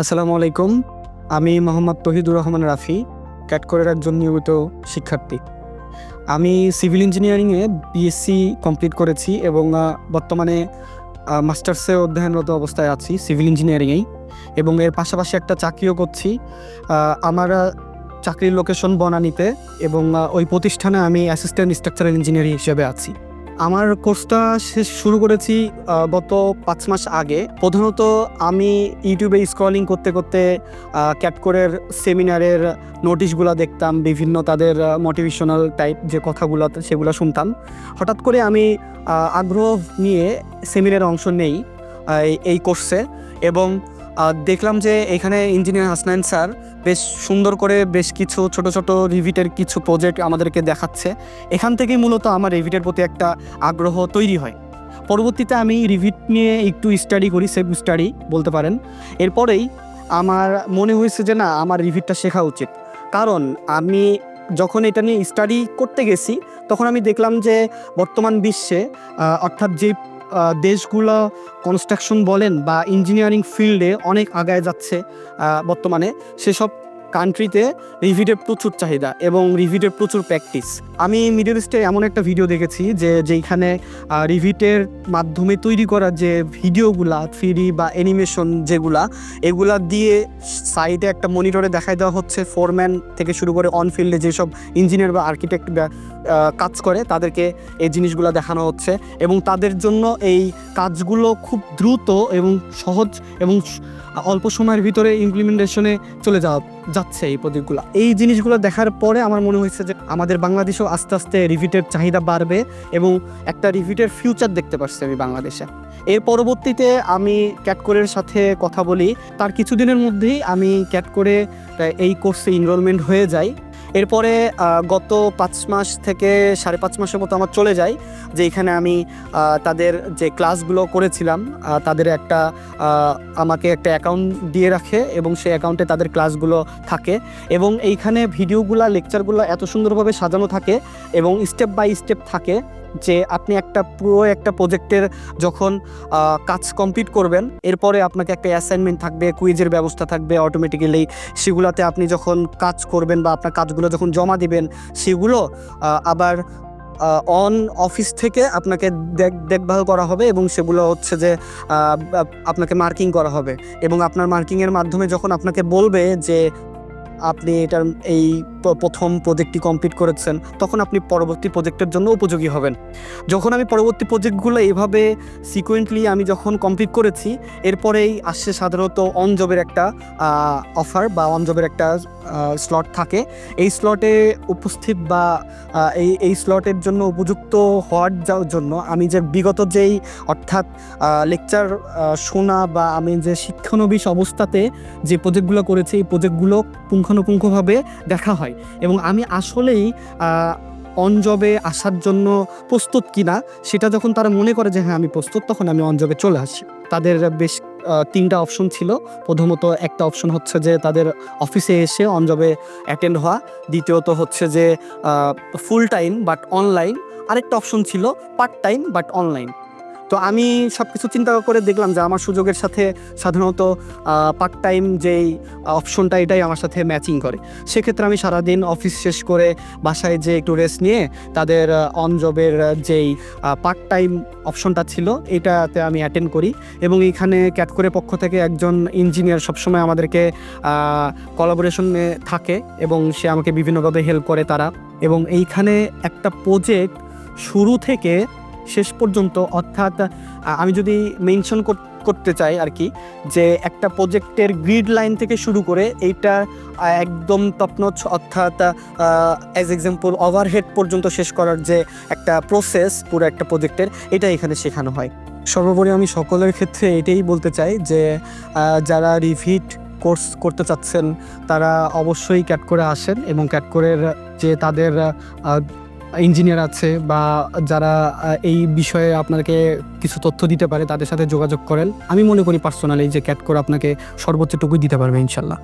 আসসালামু আলাইকুম। আমি মোহাম্মদ তহিদুর রহমান রাফি, ক্যাটকরের একজন নিয়মিত শিক্ষার্থী। আমি সিভিল ইঞ্জিনিয়ারিংয়ে বিএসসি কমপ্লিট করেছি এবং বর্তমানে মাস্টার্সে অধ্যয়নরত অবস্থায় আছি সিভিল ইঞ্জিনিয়ারিংয়েই এবং এর পাশাপাশি একটা চাকরিও করছি। আমার চাকরির লোকেশন বনানিতে এবং ওই প্রতিষ্ঠানে আমি অ্যাসিস্ট্যান্ট স্ট্রাকচারাল ইঞ্জিনিয়ারিং হিসেবে আছি। আমার কোর্সটা শেষ শুরু করেছি গত পাঁচ মাস আগে। প্রধানত আমি ইউটিউবে স্ক্রলিং করতে করতে ক্যাটকোরের সেমিনারের নোটিশগুলো দেখতাম, বিভিন্ন তাদের মোটিভেশনাল টাইপ যে কথাগুলো সেগুলো শুনতাম। হঠাৎ করে আমি আগ্রহ নিয়ে সেমিনারে অংশ নেই এই- কোর্সে এবং দেখলাম যে এখানে ইঞ্জিনিয়ার হাসনাইন স্যার বেশ সুন্দর করে বেশ কিছু ছোট ছোট রিভিটের কিছু প্রজেক্ট আমাদেরকে দেখাচ্ছে। এখান থেকেই মূলত আমার রিভিটের প্রতি একটা আগ্রহ তৈরি হয়। পরবর্তীতে আমি রিভিট নিয়ে একটু স্টাডি করি সেলফ স্টাডি বলতে পারেন। এরপরেই আমার মনে হয়েছে যে না, আমার রিভিটটা শেখা উচিত। কারণ আমি যখন এটা নিয়ে স্টাডি করতে গেছি, তখন আমি দেখলাম যে বর্তমান বিশ্বে অর্থাৎ যে দেশগুলো কনস্ট্রাকশন বলেন বা ইঞ্জিনিয়ারিং ফিল্ডে অনেক আগায় যাচ্ছে বর্তমানে। সেসব কান্ট্রিতে রিভিটের প্রচুর চাহিদা এবং রিভিটের প্রচুর প্র্যাকটিস আমি মিডল ইস্টে এমন একটা ভিডিও দেখেছি যে যেইখানে রিভিটের মাধ্যমে তৈরি করা যে ভিডিওগুলা থ্রি বা অ্যানিমেশন যেগুলা, এগুলা দিয়ে সাইডে একটা মনিটরে দেখাই দেওয়া হচ্ছে ফোরম্যান থেকে শুরু করে অন ফিল্ডে যেসব ইঞ্জিনিয়ার বা আর্কিটেক্ট কাজ করে, তাদেরকে এই জিনিসগুলো দেখানো হচ্ছে এবং তাদের জন্য এই কাজগুলো খুব দ্রুত এবং সহজ এবং অল্প সময়ের ভিতরে ইমপ্লিমেন্টেশনে চলে যাওয়া যাচ্ছে এই প্রতীকগুলো এই জিনিসগুলো দেখার পরে আমার মনে হয়েছে যে আমাদের বাংলাদেশেও আস্তে আস্তে রিভিটের চাহিদা বাড়বে এবং একটা রিভিটের ফিউচার দেখতে পাচ্ছি আমি বাংলাদেশে। এর পরবর্তীতে আমি ক্যাটকোরের সাথে কথা বলি। তার কিছুদিনের মধ্যেই আমি ক্যাটকোরে এই কোর্সে এনরোলমেন্ট হয়ে যাই। এরপরে গত পাঁচ মাস থেকে সাড়ে পাঁচ মাসের মতো আমার চলে যায়, যে এখানে আমি তাদের যে ক্লাসগুলো করেছিলাম তাদের একটা আমাকে একটা অ্যাকাউন্ট দিয়ে রাখে এবং সেই অ্যাকাউন্টে তাদের ক্লাসগুলো থাকে এবং এইখানে ভিডিওগুলো, লেকচারগুলো এত সুন্দরভাবে সাজানো থাকে এবং স্টেপ বাই স্টেপ থাকে। যে আপনি একটা পুরো একটা প্রজেক্টের যখন কাজ কমপ্লিট করবেন, এরপরে আপনাকে একটা অ্যাসাইনমেন্ট থাকবে কুইজের ব্যবস্থা থাকবে অটোমেটিক্যালি সেগুলোতে আপনি যখন কাজ করবেন বা আপনার কাজগুলো যখন জমা দিবেন, সেগুলো আবার অন অফিস থেকে আপনাকে দেখ, দেখভাল করা হবে এবং সেগুলো হচ্ছে যে আপনাকে মার্কিং করা হবে। এবং আপনার মার্কিংয়ের মাধ্যমে যখন আপনাকে বলবে যে আপনি এটার এই প্রথম প্রজেক্টটি কমপ্লিট করেছেন, তখন আপনি পরবর্তী প্রজেক্টের জন্য উপযোগী হবেন। যখন আমি পরবর্তী প্রজেক্টগুলো এইভাবে সিকুয়েন্টলি আমি যখন কমপ্লিট করেছি, এরপরেই আসছে সাধারণত অন জবের একটা অফার বা অন জবের একটা স্লট থাকে। এই স্লটে উপস্থিত বা এই এই স্লটের জন্য উপযুক্ত হওয়ার জন্য আমি যে বিগত যেই, অর্থাৎ লেকচার শোনা বা আমি যে শিক্ষানবিশ অবস্থাতে যে প্রজেক্টগুলো করেছি, এই প্রজেক্টগুলো পুঙ্খানুপুঙ্খভাবে দেখা হয়। এবং আমি আসলেই অন জবে আসার জন্য প্রস্তুত কিনা, সেটা যখন তারা মনে করে যে হ্যাঁ আমি প্রস্তুত তখন আমি অন জবে চলে আসি। তাদের বেশ তিনটা অপশন ছিল। প্রথমত একটা অপশন হচ্ছে যে, তাদের অফিসে এসে অন জবে অ্যাটেন্ড হওয়া। দ্বিতীয়ত হচ্ছে যে ফুল টাইম বাট অনলাইন। আরেকটা অপশন ছিল পার্ট টাইম বাট অনলাইন। তো আমি সব কিছু চিন্তা করে দেখলাম যে আমার সুযোগের সাথে সাধারণত পার্ট টাইম যেই অপশনটা এটাই আমার সাথে ম্যাচিং করে। সেক্ষেত্রে আমি সারাদিন অফিস শেষ করে বাসায় যে একটু রেস্ট নিয়ে তাদের অন জবের যেই পার্ট টাইম অপশনটা ছিল এটাতে আমি অ্যাটেন্ড করি এবং এখানে ক্যাটকোরের পক্ষ থেকে একজন ইঞ্জিনিয়ার সবসময় আমাদেরকে কলাবোরেশনে থাকে এবং সে আমাকে বিভিন্নভাবে হেল্প করে তারা। এবং এইখানে একটা প্রজেক্ট শুরু থেকে শেষ পর্যন্ত, অর্থাৎ আমি যদি মেনশন করতে চাই আর কি, যে একটা প্রজেক্টের গ্রিড লাইন থেকে শুরু করে এইটা একদম টপনচ অর্থাৎ অ্যাজ এক্সাম্পল ওভারহেড পর্যন্ত শেষ করার যে একটা প্রসেস পুরো একটা প্রজেক্টের এটা এখানে শেখানো হয়। সর্বোপরি আমি সকলের ক্ষেত্রে এটাই বলতে চাই যে যারা রিভিট কোর্স করতে চাচ্ছেন, তারা অবশ্যই ক্যাট করে আসেন এবং ক্যাট করের যে তাদের ইঞ্জিনিয়ার আছে বা যারা এই বিষয়ে আপনাকে কিছু তথ্য দিতে পারে, তাদের সাথে যোগাযোগ করেন। আমি মনে করি পার্সোনালি যে ক্যাট করে আপনাকে সর্বোচ্চটুকুই দিতে পারবে ইনশাল্লাহ।